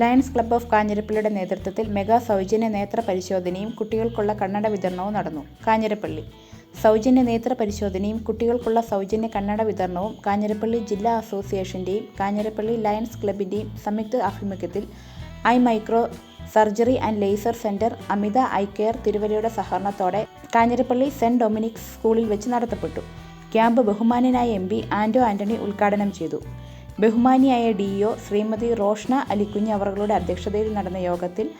Lions club of കാഞ്ഞിരപ്പള്ളിയുടെ നേതൃത്വത്തിൽ mega സൗജന്യ നേത്ര പരിശോധനയും കുട്ടികൾക്കുള്ള കണ്ണട വിതരണവും നടന്നു കാഞ്ഞിരപ്പള്ളി. സൗജന്യ നേത്ര പരിശോധനയും കുട്ടികൾക്കുള്ള സൗജന്യ കണ്ണട വിതരണവും കാഞ്ഞിരപ്പള്ളി ജില്ലാ അസോസിയേഷന്റെയും കാഞ്ഞിരപ്പള്ളി ലയൺസ് ക്ലബിന്റെയും സംയുക്ത ആഭിമുഖ്യത്തിൽ eye micro surgery and laser centre Amitha eye care തിരുവല്ലയുടെ സഹകരണത്തോടെ കാഞ്ഞിരപ്പള്ളി സെന്റ് ഡൊമിനിക്സ് സ്കൂളിൽ വെച്ച് നടത്തപ്പെട്ടു. ക്യാമ്പ് ബഹുമാനനായ എം പി ആന്റോ ആന്റണി ഉദ്ഘാടനം ചെയ്തു. ബഹുമാനിയായ ഡി ഒ ശ്രീമതി റോഷ്ന അലിക്കുഞ്ഞ് അവർകളുടെ അധ്യക്ഷതയിൽ നടന്ന യോഗത്തിൽ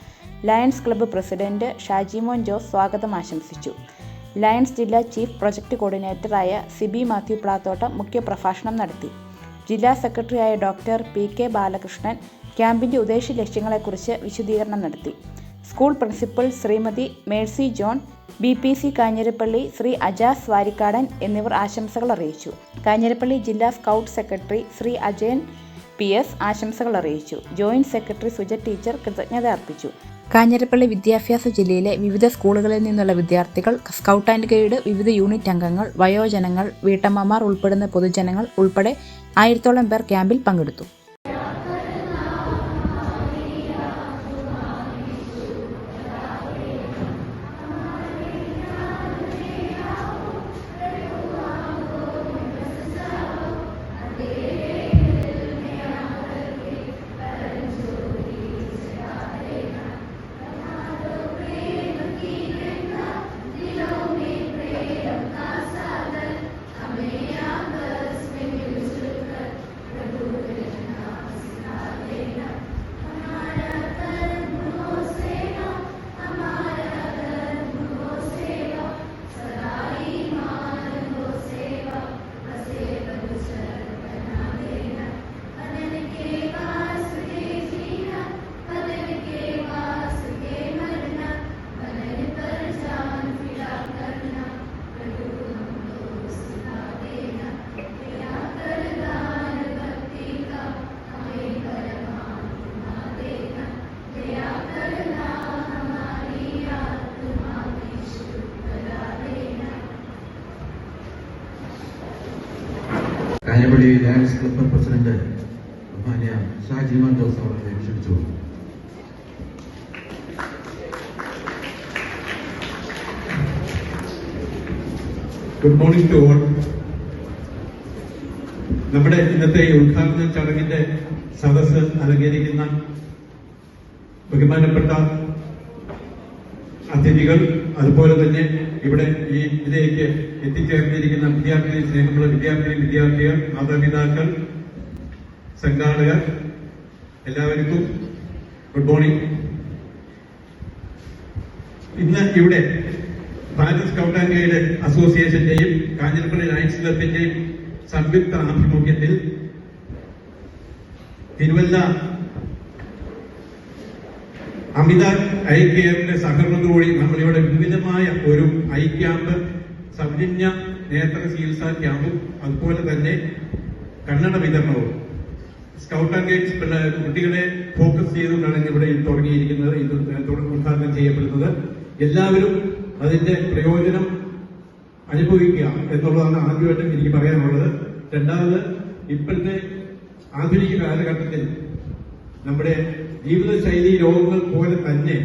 Lions club president Shajimon Jose സ്വാഗതം ആശംസിച്ചു. ലയൺസ് ജില്ലാ ചീഫ് പ്രൊജക്ട് കോർഡിനേറ്ററായ സിബി മാത്യു പ്ലാത്തോട്ടം മുഖ്യപ്രഭാഷണം നടത്തി. ജില്ലാ സെക്രട്ടറിയായ ഡോക്ടർ പി കെ ബാലകൃഷ്ണൻ ക്യാമ്പിന്റെ ഉദ്ദേശ ലക്ഷ്യങ്ങളെക്കുറിച്ച് വിശദീകരണം നടത്തി. School principal Shrimati Mercy John B P C Kanjirappally Shri Ajas Varikkadan എന്നിവർ ആശംസകൾ അറിയിച്ചു. കാഞ്ഞിരപ്പള്ളി ജില്ലാ scout secretary Shri Ajayan P S ആശംസകൾ അറിയിച്ചു. ജോയിന്റ് സെക്രട്ടറി സുജ ടീച്ചർ കൃതജ്ഞത അർപ്പിച്ചു. കാഞ്ഞിരപ്പള്ളി വിദ്യാഭ്യാസ ജില്ലയിലെ വിവിധ സ്കൂളുകളിൽ നിന്നുള്ള വിദ്യാർത്ഥികൾ സ്കൗട്ട് ആൻഡ് ഗൈഡ് വിവിധ യൂണിറ്റ് അംഗങ്ങൾ വയോജനങ്ങൾ വീട്ടമ്മമാർ ഉൾപ്പെടുന്ന പൊതുജനങ്ങൾ ഉൾപ്പെടെ ആയിരത്തോളം പേർ ക്യാമ്പിൽ പങ്കെടുത്തു. ലയൺസ് ക്ലബ്ബ് പ്രസിഡന്റ് ബഹുമാന്യ ഷാജിമാൻ ജോസ് അവരെ ക്ഷണിച്ചു ഗുഡ് മോർണിംഗ് ടു ഓൾ നമ്മുടെ ഇന്നത്തെ ഉദ്ഘാടന ചടങ്ങിന്റെ സദസ് അലങ്കരിക്കുന്ന ബഹുമാനപ്പെട്ട അതിഥികൾ അതുപോലെ തന്നെ ഇവിടെ ഈ ഇതിലേക്ക് എത്തിച്ചേർന്നിരിക്കുന്ന വിദ്യാർത്ഥി സ്നേഹമുള്ള വിദ്യാർത്ഥി വിദ്യാർത്ഥികൾ മാതാപിതാക്കൾ സംഘാടകർ എല്ലാവർക്കും ഗുഡ് മോർണിംഗ് ഇന്ന് ഇവിടെ ഭാരത് സ്കൗട്ട് ആൻഡ് ഗൈഡ് അസോസിയേഷന്റെയും കാഞ്ഞിരപ്പള്ളി ലയൻസ് ക്ലബിന്റെയും സംയുക്ത ആഭിമുഖ്യത്തിൽ തിരുവല്ല അമിത ഐ കെയറിന്റെ സഹകരണത്തോടെ നമ്മളിവിടെ വിവിധമായ ഒരു ഐ ക്യാമ്പ് സൗജന്യ നേത്ര ചികിത്സാ ക്യാമ്പും അതുപോലെ തന്നെ കണ്ണട വിതരണവും സ്കൗട്ട് ആൻഡ് ഗൈഡ്സ് കുട്ടികളെ ഫോക്കസ് ചെയ്തുകൊണ്ടാണ് ഇവിടെ തുടങ്ങിയിരിക്കുന്നത് ഇത് ഉദ്ഘാടനം ചെയ്യപ്പെടുന്നത്. എല്ലാവരും അതിന്റെ പ്രയോജനം അനുഭവിക്കുക എന്നുള്ളതാണ് ആദ്യമായിട്ട് എനിക്ക് പറയാനുള്ളത്. രണ്ടാമത് ഇപ്പോഴത്തെ ആധുനിക കാലഘട്ടത്തിൽ നമ്മുടെ ജീവിതശൈലി രോഗങ്ങൾ പോലെ തന്നെ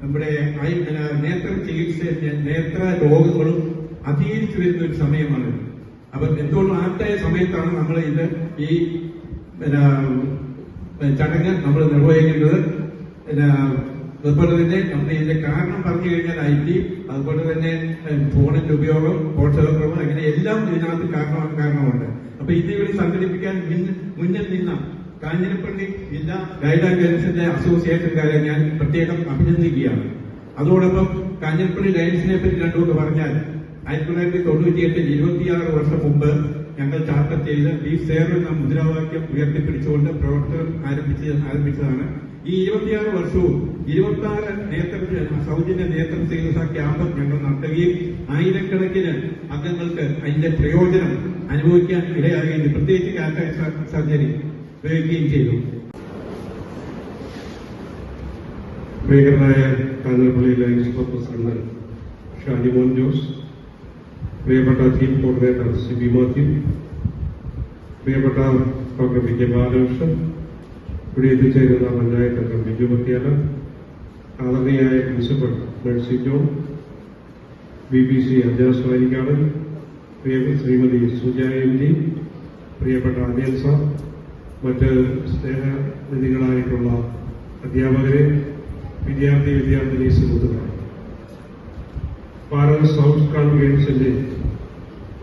നമ്മുടെ നേത്ര ചികിത്സ നേത്ര രോഗങ്ങളും അധികരിച്ചു വരുന്ന ഒരു സമയമാണ്. അപ്പം എന്തുകൊണ്ട് ആദ്യത്തെ സമയത്താണ് നമ്മൾ ഇത് ഈ ചടങ്ങ് നമ്മൾ നിർവഹിക്കുന്നത്? അതുപോലെ തന്നെ നമ്മൾ ഇതിന്റെ കാരണം പറഞ്ഞു കഴിഞ്ഞാൽ ഐ ടി അതുപോലെ തന്നെ ഫോണിന്റെ ഉപയോഗം പോഷകക്രമം അങ്ങനെ എല്ലാം ഇതിനകത്ത് കാരണമാണ് കാരണമുണ്ട്. അപ്പൊ ഇത് ഇവിടെ സംഘടിപ്പിക്കാൻ മുന്നിൽ നിന്ന കാഞ്ഞിരപ്പള്ളി ജില്ലാ ഗൈഡ് ആൻഡ് ഗൈഡൻസിന്റെ അസോസിയേഷൻകാരെ ഞാൻ പ്രത്യേകം അഭിനന്ദിക്കുകയാണ്. അതോടൊപ്പം കാഞ്ഞിരപ്പള്ളി ലയൻസിനെ പറ്റി രണ്ടുകൊണ്ട് പറഞ്ഞാൽ ആയിരത്തി തൊള്ളായിരത്തി തൊണ്ണൂറ്റിയെട്ടിൽ ഇരുപത്തിയാറ് വർഷം മുമ്പ് ഞങ്ങൾ ചാർട്ടർ ചെയ്ത് ബി സേർ എന്ന മുദ്രാവാക്യം ഉയർത്തിപ്പിടിച്ചുകൊണ്ട് പ്രവർത്തനം ആരംഭിച്ച ആരംഭിച്ചതാണ്. ഈ ഇരുപത്തിയാറ് വർഷവും ഇരുപത്തി ആറ് നേത്ര സൗജന്യ നേത്ര ചികിത്സാ ക്യാമ്പ് ഞങ്ങൾ നടത്തുകയും ആയിരക്കണക്കിന് അംഗങ്ങൾക്ക് അതിന്റെ പ്രയോജനം അനുഭവിക്കാൻ ഇടയാകുകയും പ്രത്യേകിച്ച് കാറ്റാക്ട് സർജറി. ഉപയോഗിക്കുകയും ചെയ്തു. പ്രിയങ്കരനായ Kanjirappally Lions club president Shanimon Jose പ്രിയപ്പെട്ട team coordinator C B Mathew പ്രിയപ്പെട്ട ഡോക്ടർ വി കെ ബാലകൃഷ്ണൻ ഇവിടെ എത്തിച്ചേരുന്ന പഞ്ചായത്ത് അംഗം Biju Pathyala ആദരണീയായ principal Mercy John B B C Ajas പ്രിയ ശ്രീമതി സുജ എം ജി പ്രിയപ്പെട്ട അനിയൽ സാർ മറ്റ് സ്നേഹനിധികളായിട്ടുള്ള അധ്യാപകരെ വിദ്യാർത്ഥി വിദ്യാർത്ഥിനി സുഹൃത്തുക്കളെ. ഭാരത് സ്കൗട്ട്സ് കോൺഫിഡൻസിന്റെ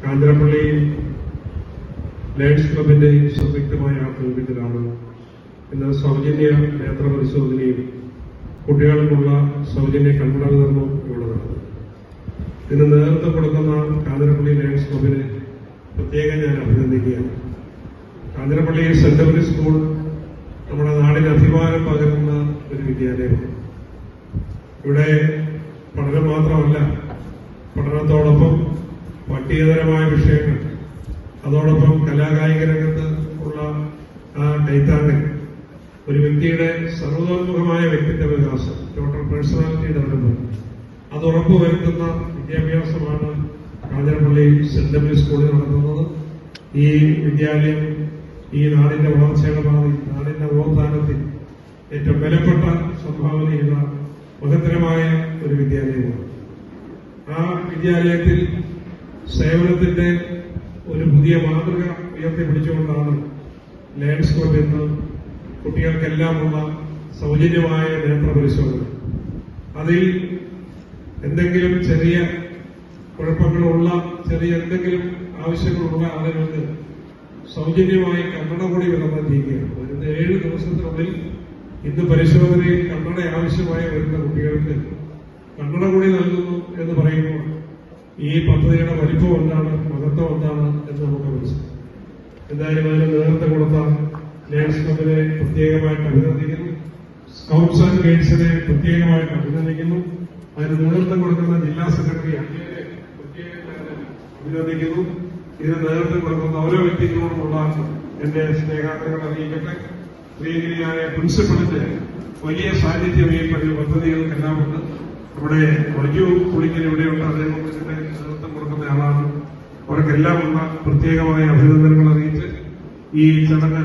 കാന്തരപ്പള്ളി ലയൺസ് ക്ലബിന്റെ സംയുക്തമായ ആഭിമുഖ്യത്തിലാണ് ഇന്ന് സൗജന്യ നേത്ര പരിശോധനയും കുട്ടികൾക്കുള്ള സൗജന്യ കണ്ണട വിതരണവും ഇവിടെ ഇതിന് നേതൃത്വം കൊടുക്കുന്ന കാന്തരപ്പള്ളി ലയൺസ് ക്ലബിനെ പ്രത്യേകം ഞാൻ അഭിനന്ദിക്കുകയാണ്. കാഞ്ഞിരപ്പള്ളി സെന്റ് മേരീസ് സ്കൂൾ നമ്മുടെ നാടിന് അഭിമാനം പകരുന്ന ഒരു വിദ്യാലയമാണ് ഇവിടെ പഠനം മാത്രമല്ല പഠനത്തോടൊപ്പം പട്ടികതരമായ വിഷയങ്ങൾ അതോടൊപ്പം കലാകായിക രംഗത്ത് ഉള്ള ആ ഒരു വ്യക്തിയുടെ സർവതോന്മുഖമായ വ്യക്തിത്വ വികാസം ടോട്ടൽ പേഴ്സണാലിറ്റി ഡെവലപ്മെന്റ് അത് ഉറപ്പുവരുത്തുന്ന വിദ്യാഭ്യാസമാണ് കാഞ്ഞിരപ്പള്ളി സെന്റ് ഡബ്ല്യു സ്കൂളിൽ നടത്തുന്നത്. ഈ വിദ്യാലയം ഈ നാടിന്റെ വളർച്ചയുടെ ഭാവി നാടിന്റെ നവോത്ഥാനത്തിൽ ഏറ്റവും വിലപ്പെട്ട സംഭാവന ചെയ്ത മഹത്തരമായ ഒരു വിദ്യാലയമാണ്. ആ വിദ്യാലയത്തിൽ സേവനത്തിന്റെ ഒരു പുതിയ മാതൃക ഉയർത്തിപ്പിടിച്ചുകൊണ്ടാണ് ലയൺസ് ക്ലബ് എന്ന് കുട്ടികൾക്കെല്ലാമുള്ള സൗജന്യമായ നേത്ര പരിശോധന അതിൽ എന്തെങ്കിലും ചെറിയ കുഴപ്പങ്ങളുള്ള ചെറിയ എന്തെങ്കിലും ആവശ്യങ്ങളുള്ള ആളുകൾക്ക് സൗജന്യമായി കണ്ണട കൂടി വിലയിരുത്തിയിരിക്കുകയാണ് വരുന്ന ഏഴ് ദിവസത്തിനുള്ളിൽ ഇന്ന് പരിശോധനയിൽ കണ്ണട ആവശ്യമായി വരുന്ന കുട്ടികൾക്ക് കണ്ണട കൂടി നൽകുന്നു എന്ന് പറയുമ്പോൾ ഈ പദ്ധതിയുടെ വലിപ്പം എന്താണ് മഹത്വം എന്താണ് എന്ന് നമുക്ക് മനസ്സിലാക്കാം. എന്തായാലും അതിന് നേതൃത്വം കൊടുത്ത ലയൺസ് ക്ലബിനെ പ്രത്യേകമായിട്ട് അഭിനന്ദിക്കുന്നു. സ്കൗട്ട്സ് ആൻഡ് ഗൈഡ്സിനെ പ്രത്യേകമായിട്ട് അഭിനന്ദിക്കുന്നു. അതിന് നേതൃത്വം കൊടുക്കുന്ന ജില്ലാ സെക്രട്ടറി അങ്ങനെ പ്രത്യേകമായിട്ട് അഭിനന്ദിക്കുന്നു. ഇതിന് നേതൃത്വം കൊടുക്കുന്ന ഓരോ വ്യക്തികളോടുമുള്ള എന്റെ സ്നേഹാദരങ്ങൾ അറിയിക്കട്ടെ. ശ്രീഗിരിയായ പ്രിൻസിപ്പളിന്റെ വലിയ സാന്നിധ്യം ഈ പല പദ്ധതികൾക്കെല്ലാം ഉണ്ട് ഇവിടെ വലിയ പുളിക്കൽ ഇവിടെയുണ്ട്. അദ്ദേഹം നേതൃത്വം കൊടുക്കുന്ന ആളാണ്. അവർക്കെല്ലാം ഉള്ള പ്രത്യേകമായ അഭിനന്ദനങ്ങൾ അറിയിച്ച് ഈ ചടങ്ങ്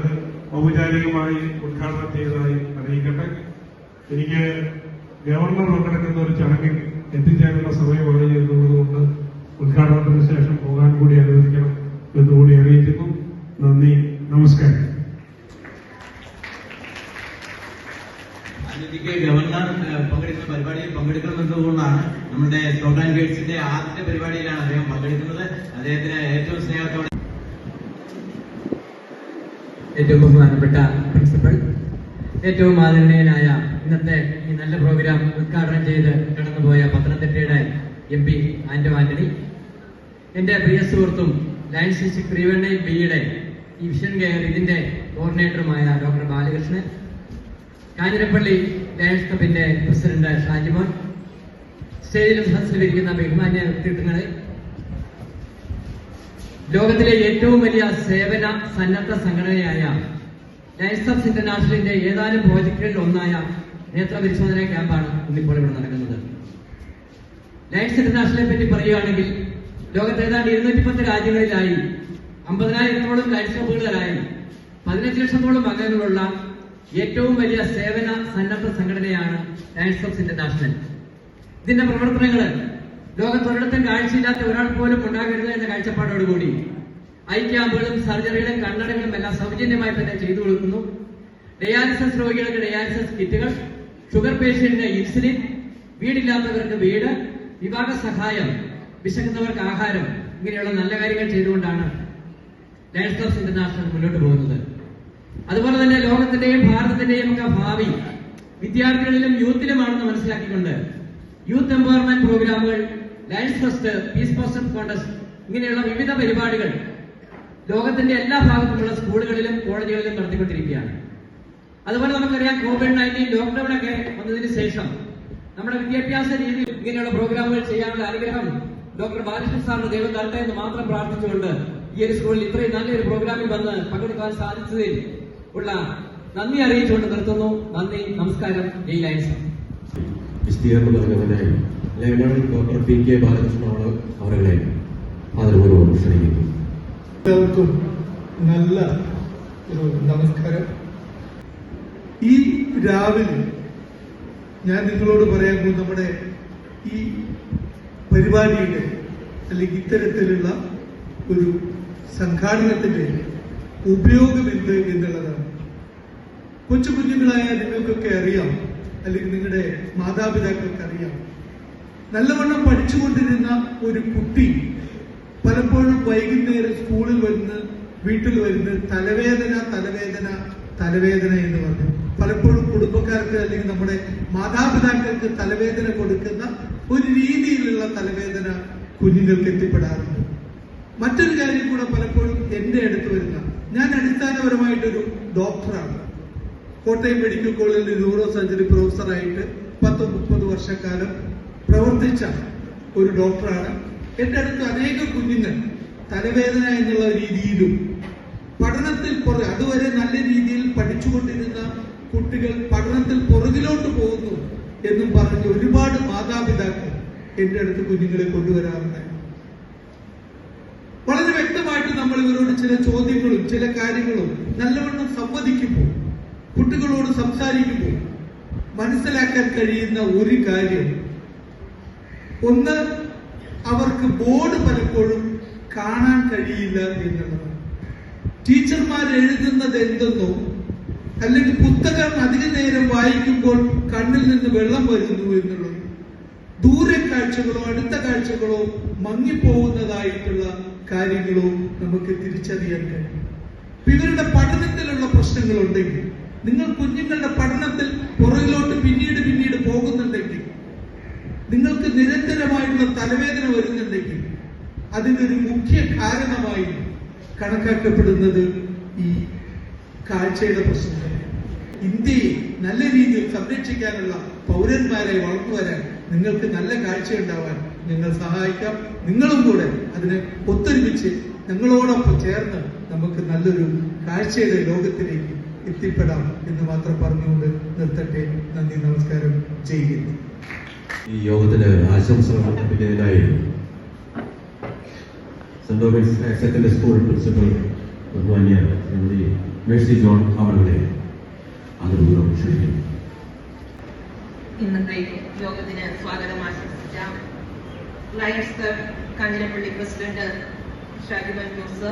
ഔപചാരികമായി ഉദ്ഘാടനം ചെയ്തതായി അറിയിക്കട്ടെ. എനിക്ക് ഗവർണർ പങ്കെടുക്കുന്ന ഒരു ചടങ്ങിൽ എത്തിച്ചേരുന്ന സമയമായി എന്നുള്ളതുകൊണ്ട് ഉദ്ഘാടനത്തിന് ശേഷം പോകാൻ കൂടി അനുവദിക്കണം എന്നുകൂടി അറിയിക്കുന്നു. നന്ദി നമസ്കാരം. ഗവർണർ പങ്കെടുക്കുന്ന പരിപാടിയിൽ പങ്കെടുക്കണമെന്നതുകൊണ്ടാണ് നമ്മുടെ സ്കൗട്ട് ആൻഡ് ആദ്യ ആദ്യത്തെ പരിപാടിയിലാണ് അദ്ദേഹം പങ്കെടുക്കുന്നത്. അദ്ദേഹത്തിന് ഏറ്റവും സ്നേഹത്തോടെ ഏറ്റവും ബഹുമാനപ്പെട്ട പ്രിൻസിപ്പൽ ഏറ്റവും ആദരണീയനായ ഇന്നത്തെ ഈ നല്ല പ്രോഗ്രാം ഉദ്ഘാടനം ചെയ്ത് കടന്നുപോയ പത്തനംതിട്ടയുടെ എം പി ആന്റോ ആന്റണി എന്റെ പ്രിയ സുഹൃത്തും ലയൻസ് ഡിസ്ട്രിക്ട് പ്രീവെണ്ണയിൽ ബിയുടെ ഡിവിഷൻ വിഷൻ കെയർ ഇതിന്റെ കോർഡിനേറ്ററുമായ ഡോക്ടർ ബാലകൃഷ്ണൻ കാഞ്ഞിരപ്പള്ളി ലയൻസ് ക്ലബിന്റെ പ്രസിഡന്റ് ഷാജിമോൻ സ്റ്റേജിലും സദസ്സിലിരിക്കുന്ന ബഹുമാന്യ വ്യക്തിത്വങ്ങളെ ലോകത്തിലെ ഏറ്റവും വലിയ സേവന സന്നദ്ധ സംഘടനയായ ലയൻസ് ഓഫ് ഇന്റർനാഷണലിന്റെ ഏതാനും പ്രോജക്റ്റുകളിൽ ഒന്നായ നേത്ര പരിശോധന ക്യാമ്പാണ് ഇന്നിപ്പോൾ ഇവിടെ നടക്കുന്നത്. ലയൻസ് ഇന്റർനാഷണലിനെ പറ്റി പറയുകയാണെങ്കിൽ ലോകത്ത് ഏതാണ്ട് ഇരുന്നൂറ്റി പത്ത് രാജ്യങ്ങളിലായി. അമ്പതിനായിരത്തോളം ലയൻസ് ക്ലബുകളിലായി പതിനഞ്ച് ലക്ഷത്തോളം അംഗങ്ങളുള്ള ഏറ്റവും വലിയ സേവന സന്നദ്ധ സംഘടനയാണ് ലയൻസ് ഓഫ് ഇന്റർനാഷണൽ ഇതിന്റെ പ്രവർത്തനങ്ങൾ ലോകത്തൊരിടത്തും കാഴ്ചയില്ലാത്ത ഒരാൾ പോലും ഉണ്ടാകരുത് എന്ന കാഴ്ചപ്പാടോടുകൂടി ഐ ക്യാമ്പുകളും സർജറികളും കണ്ണടകളും എല്ലാം സൗജന്യമായി തന്നെ ചെയ്തു കൊടുക്കുന്നു. ഡയാലിസിസ് രോഗികൾക്ക് ഡയാലിസിസ് കിറ്റുകൾ ഷുഗർ പേഷ്യന്റിന് ഇൻസുലിൻ വീടില്ലാത്തവർക്ക് വീട് വിവാഹ സഹായം വിശക്കുന്നവർക്ക് ആഹാരം ഇങ്ങനെയുള്ള നല്ല കാര്യങ്ങൾ ചെയ്തുകൊണ്ടാണ് ലയൺസ് ക്ലബ്സ് ഇന്റർനാഷണൽ മുന്നോട്ട് പോകുന്നത്. അതുപോലെ തന്നെ ലോകത്തിന്റെയും ഭാരതത്തിന്റെയും ഒക്കെ ഭാവി വിദ്യാർത്ഥികളിലും യൂത്തിലുമാണെന്ന് മനസ്സിലാക്കിക്കൊണ്ട് യൂത്ത് എംപവർമെന്റ് പ്രോഗ്രാമുകൾ Lions first peace poster contest ഇങ്ങനെയുള്ള വിവിധ പരിപാടികൾ ലോകത്തിന്റെ എല്ലാ ഭാഗത്തുമുള്ള സ്കൂളുകളിലും കോളേജുകളിലും നടത്തിക്കൊണ്ടിരിക്കുകയാണ്. അതുപോലെ നമുക്കറിയാം കോവിഡ് നയന്റീൻ ലോക്ക്ഡൌൺ ഒക്കെ വന്നതിന് ശേഷം നമ്മുടെ വിദ്യാഭ്യാസ രീതിയിൽ ഇങ്ങനെയുള്ള പ്രോഗ്രാമുകൾ ചെയ്യാനുള്ള അനുഗ്രഹം ഡോക്ടർ ബാലകൃഷ്ണൻ സാറിന് ദൈവം തരട്ടെ എന്ന് മാത്രം പ്രാർത്ഥിച്ചുകൊണ്ട് ഈ ഒരു സ്കൂളിൽ ഇത്രയും നല്ലൊരു പ്രോഗ്രാമിൽ വന്ന് പങ്കെടുക്കാൻ സാധിച്ചതിൽ ഉള്ള നന്ദി അറിയിച്ചുകൊണ്ട് നിർത്തുന്നു. നന്ദി നമസ്കാരം. ജയ് ലയൻസ് വിസ്തീർണം നൽകുന്നതിനായി ലയണൽ ഡോക്ടർ പി കെ ബാലകൃഷ്ണനോട് അവരെ ആദരപൂർവം ക്ഷണിക്കുന്നു. എല്ലാവർക്കും നല്ല ഒരു നമസ്കാരം. ഈ രാവിലെ ഞാൻ നിങ്ങളോട് പറയാൻ പോകും നമ്മുടെ ഈ പരിപാടിയുടെ അല്ലെങ്കിൽ ഇത്തരത്തിലുള്ള ഒരു സംഘാടനത്തിന്റെ ഉപയോഗം എന്ത് എന്നുള്ളതാണ്. കൊച്ചു കുഞ്ഞുങ്ങളായ നിങ്ങൾക്കൊക്കെ അറിയാം അല്ലെങ്കിൽ നിങ്ങളുടെ മാതാപിതാക്കൾക്ക് അറിയാം. നല്ലവണ്ണം പഠിച്ചുകൊണ്ടിരുന്ന ഒരു കുട്ടി പലപ്പോഴും വൈകുന്നേരം സ്കൂളിൽ വരുന്ന വീട്ടിൽ വരുന്ന തലവേദന തലവേദന തലവേദന എന്ന് പറഞ്ഞു. പലപ്പോഴും കുടുംബക്കാർക്ക് അല്ലെങ്കിൽ നമ്മുടെ മാതാപിതാക്കൾക്ക് തലവേദന കൊടുക്കുന്ന ഒരു രീതിയിലുള്ള തലവേദന കുഞ്ഞുങ്ങൾക്ക് എത്തിപ്പെടാറുണ്ട്. മറ്റൊരു കാര്യം കൂടെ പലപ്പോഴും എന്റെ അടുത്ത് വരുന്ന ഞാൻ അടിസ്ഥാനപരമായിട്ടൊരു ഡോക്ടറാണ്. കോട്ടയം മെഡിക്കൽ കോളേജിൽ ന്യൂറോ സർജറി പ്രൊഫസറായിട്ട് പത്ത് മുപ്പത് വർഷക്കാലം പ്രവർത്തിച്ച ഒരു ഡോക്ടറാണ്. എന്റെ അടുത്ത് അനേകം കുഞ്ഞുങ്ങൾ തലവേദന എന്നുള്ള രീതിയിലും പഠനത്തിൽ പുറ അതുവരെ നല്ല രീതിയിൽ പഠിച്ചുകൊണ്ടിരുന്ന കുട്ടികൾ പഠനത്തിൽ പുറകിലോട്ട് പോകുന്നു. എന്നും പറഞ്ഞ് ഒരുപാട് മാതാപിതാക്കൾ എന്റെ അടുത്ത് കുഞ്ഞുങ്ങളെ കൊണ്ടുവരാറുണ്ട്. വളരെ വ്യക്തമായിട്ട് നമ്മൾ ഇവരോട് ചില ചോദ്യങ്ങളും ചില കാര്യങ്ങളും നല്ലവണ്ണം സംവദിക്കുമ്പോൾ കുട്ടികളോട് സംസാരിക്കുമ്പോൾ മനസ്സിലാക്കാൻ കഴിയുന്ന ഒരു കാര്യം ഒന്ന് അവർക്ക് ബോർഡ് പലപ്പോഴും കാണാൻ കഴിയില്ല എന്നുള്ളതാണ്. ടീച്ചർമാർ എഴുതുന്നത് എന്തെന്നോ അല്ലെങ്കിൽ പുസ്തകം അധിക നേരം വായിക്കുമ്പോൾ കണ്ണിൽ നിന്ന് വെള്ളം വരുന്നു എന്നുള്ളത്. ദൂരെ കാഴ്ചകളോ അടുത്ത കാഴ്ചകളോ മങ്ങിപ്പോകുന്നതായിട്ടുള്ള കാര്യങ്ങളോ നമുക്ക് തിരിച്ചറിയാൻ കഴിയും. ഇവരുടെ പഠനത്തിലുള്ള പ്രശ്നങ്ങളുണ്ടെങ്കിൽ നിങ്ങൾ കുഞ്ഞുങ്ങളുടെ പഠനത്തിൽ പുറകിലോട്ട് പിന്നീട് പിന്നീട് പോകുന്നുണ്ടെങ്കിൽ നിങ്ങൾക്ക് നിരന്തരമായിട്ടുള്ള തലവേദന വരുന്നുണ്ടെങ്കിൽ അതിനൊരു മുഖ്യ കാരണമായി കണക്കാക്കപ്പെടുന്നത് ഈ കാഴ്ചയുടെ പ്രശ്നങ്ങൾ ഇന്ത്യയെ നല്ല രീതിയിൽ സംരക്ഷിക്കാനുള്ള പൗരന്മാരെ വളർത്തുവരാൻ നിങ്ങൾക്ക് നല്ല കാഴ്ച ഉണ്ടാവാൻ ഞങ്ങൾ സഹായിക്കാം. നിങ്ങളും കൂടെ അതിനെ ഒത്തൊരുമിച്ച് ഞങ്ങളോടൊപ്പം ചേർന്ന് നമുക്ക് നല്ലൊരു കാഴ്ചയുടെ ലോകത്തിലേക്ക് എത്തിപ്പെടാം എന്ന് മാത്രം പറഞ്ഞുകൊണ്ട് നിർത്തട്ടെ. നന്ദി നമസ്കാരം. ചെയ്യുന്നു ഈ യോഗത്തിന് സെന്റ് സെക്കൻഡറി സ്കൂൾ പ്രിൻസിപ്പൽ ബഹുമാന്യ മേഴ്സി ജോൺ അവരുടെ ആദരപൂർവം ക്ഷണിക്കുന്നു ഇന്നത്തെ യോഗത്തിന് സ്വാഗതം ആശംസിച്ച Lions club Kanjirappally president Shajiban Jose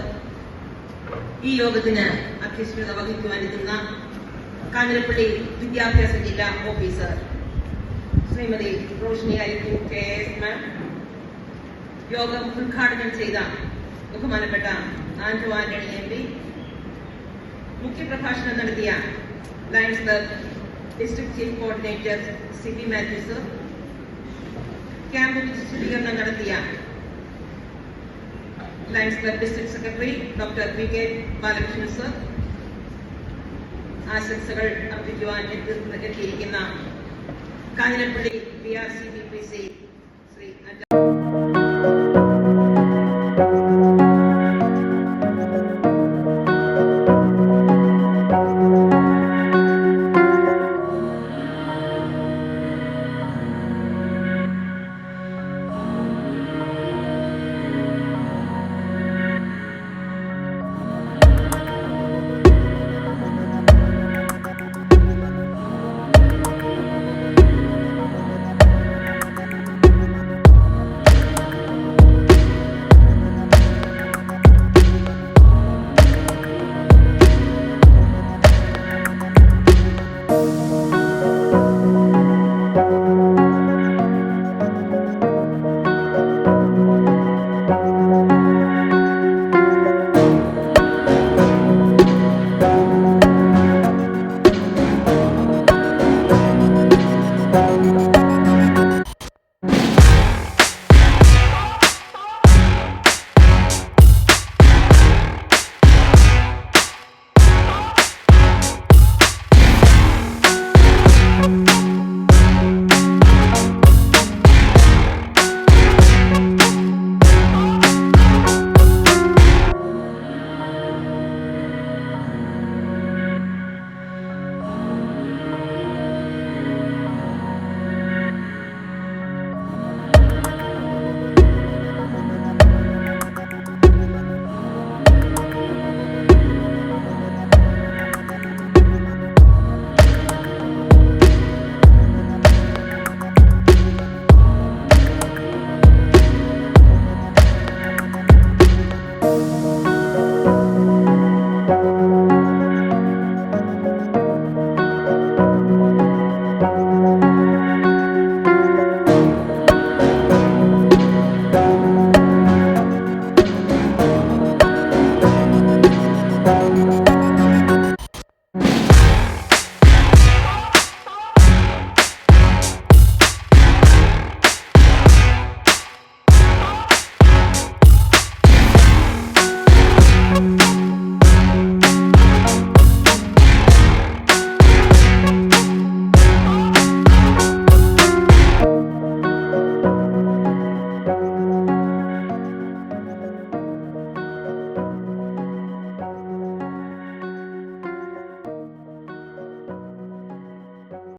ഈ യോഗത്തിന് അധ്യക്ഷത വഹിക്കുവാനിരുന്ന കാഞ്ഞിരപ്പള്ളി വിദ്യാഭ്യാസ ജില്ലാ officer Shrimati Roshini Arikku K S ma'am. യോഗം ഉദ്ഘാടനം ചെയ്ത ബഹുമാനപ്പെട്ട ആന്റോ ആന്റണി എം പി. മുഖ്യപ്രഭാഷണം നടത്തിയ Lions Club District Chief Coordinator C P Mathew sir camp വിശദീകരണം നടത്തിയ Lions Club District Secretary doctor V K Balakrishnan sir ആശംസകൾ അർപ്പിക്കുവാൻ എത്തി- എത്തിയിരിക്കുന്ന Kanjirappally B R C B P C